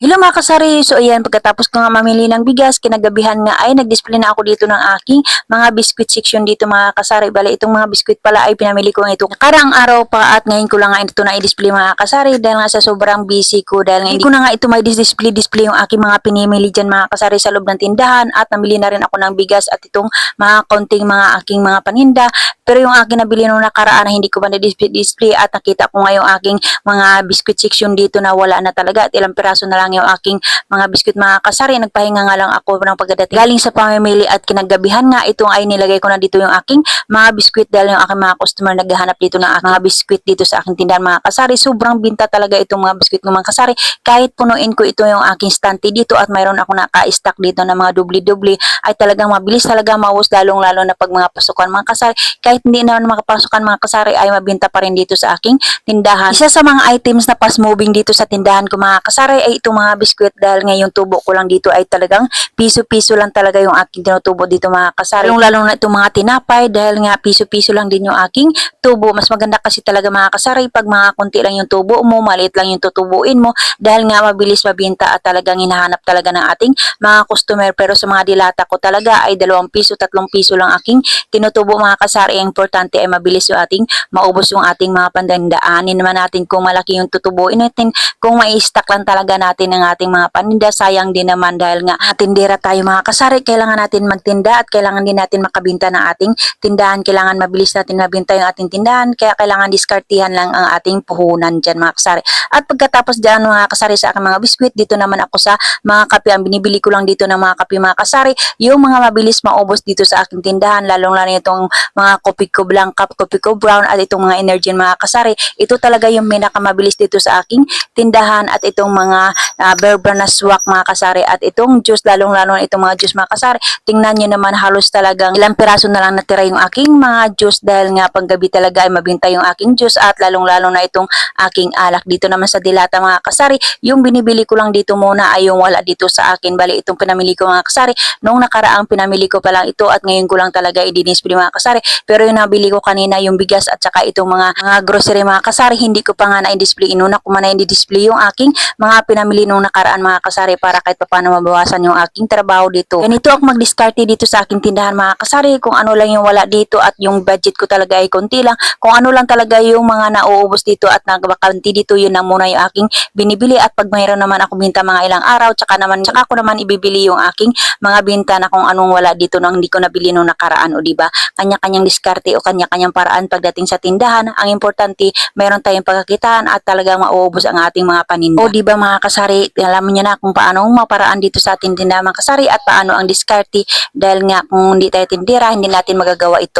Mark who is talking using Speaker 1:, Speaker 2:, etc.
Speaker 1: Hello mga kasari, so ayan, pagkatapos ko nga mamili ng bigas, kinagabihan nga ay nag-display na ako dito ng aking mga biscuit section dito mga kasari. Bale, itong mga biscuit pala ay pinamili ko ito karang araw pa at ngayon ko lang nga ito na i-display mga kasari dahil nga sa sobrang busy ko dahil nga hindi ko na nga ito may display-display yung aking mga pinimili dyan mga kasari sa loob ng tindahan at namili na rin ako ng bigas at itong mga konting mga aking mga paninda. Pero yung aking nabili nung nakaraan na hindi ko ba na-display at nakita ko nga yung aking mga biscuit section dito na wala na talaga at ilang piraso na lang yung aking mga biscuit mga kasari. Nagpahinga nga lang ako ng pagdating galing sa pamimili at kinagabihan nga itong ay nilagay ko na dito yung aking mga biscuit dahil yung aking mga customer naghahanap dito ng aking mga biscuit dito sa aking tindahan mga kasari. Sobrang binta talaga itong mga biscuit ng mga kasari. Kahit punuin ko ito yung aking stante dito at mayroon ako naka-stock dito ng mga dubli-dubli ay talagang mabilis talaga maubos lalong lalo na pag mga pasukan mga kasari. Kahit hindi naman makapasukan mga kasari ay mabinta pa rin dito sa aking tindahan. Isa sa mga items na fast moving dito sa tindahan ko mga kasari ay itong mga biskwit dahil ngayong tubo ko lang dito ay talagang piso-piso lang talaga yung aking tinutubo dito mga kasari. Yung lalo na itong mga tinapay dahil nga piso-piso lang din yung aking tubo. Mas maganda kasi talaga mga kasari pag mga konti lang yung tubo mo, maliit lang yung tutubuin mo dahil nga mabilis mabinta at talagang hinahanap talaga ng ating mga customer. Pero sa mga dilata ko talaga ay dalawang piso, tatlong piso lang aking tinutubo mga kasari. Ang importante ay mabilis yung ating maubos yung ating mga pandandaanin naman natin kung malaki yung tutubuin natin. Kung mai-stock lang talaga natin ang ating mga paninda, sayang din naman dahil nga tindera tayo mga kasari. Kailangan natin magtinda at kailangan din natin makabinta ng ating tindahan. Kailangan mabilis natin mabinta yung ating tindahan. Kaya kailangan diskartihan lang ang ating puhunan dyan mga kasari. At pagkatapos dyan mga kasari sa aking mga biskwit, dito naman ako sa mga kape. Ang binibili ko lang dito ng mga kape mga kasari, yung mga mabilis maubos dito sa aking tindahan, lalong lalo itong mga kopi ko blanca, kopi ko brown at itong mga energy mga kasari. Ito talaga yung pinakamabilis dito sa aking tindahan at itong mga uh, brand na swak mga kasari at itong juice, lalong lalo itong mga juice mga kasari. Tingnan nyo naman halos talagang ilang piraso na lang natira yung aking mga juice dahil nga panggabi talaga ay mabinta yung aking juice at lalong lalo na itong aking alak. Dito naman sa dilata mga kasari, yung binibili ko lang dito muna ay yung wala dito sa akin. Bali itong pinamili ko mga kasari, nung nakaraang pinamili ko pa lang ito at ngayon ko lang talaga i-display mga kasari. Pero yung nabili ko kanina yung bigas at saka itong mga, mga grocery mga kasari, hindi ko pa nga na-display. Inuna ko man na-display yung aking mga pinamili nung nakaraan mga kasari para kahit paano mabawasan yung aking trabaho dito. Ganito ako mag-discarte dito sa aking tindahan mga kasari kung ano lang yung wala dito at yung budget ko talaga ay konti lang. Kung ano lang talaga yung mga nauubos dito at nagbakanti dito yun na muna yung aking binibili at pag mayroon naman ako binta mga ilang araw tsaka naman tsaka ko naman ibibili yung aking mga binta na kung anong wala dito nang hindi ko nabili nung nakaraan o di ba kanya-kanyang diskarte o kanya-kanyang paraan pagdating sa tindahan ang importante mayroon tayong pagkakitaan at talagang mauubos ang ating mga paninda. O di ba mga kasari alam niyo na kung paano maparaan dito sa ating tindahan mga kasari at paano ang diskarte dahil nga kung hindi tayo tindera hindi natin magagawa ito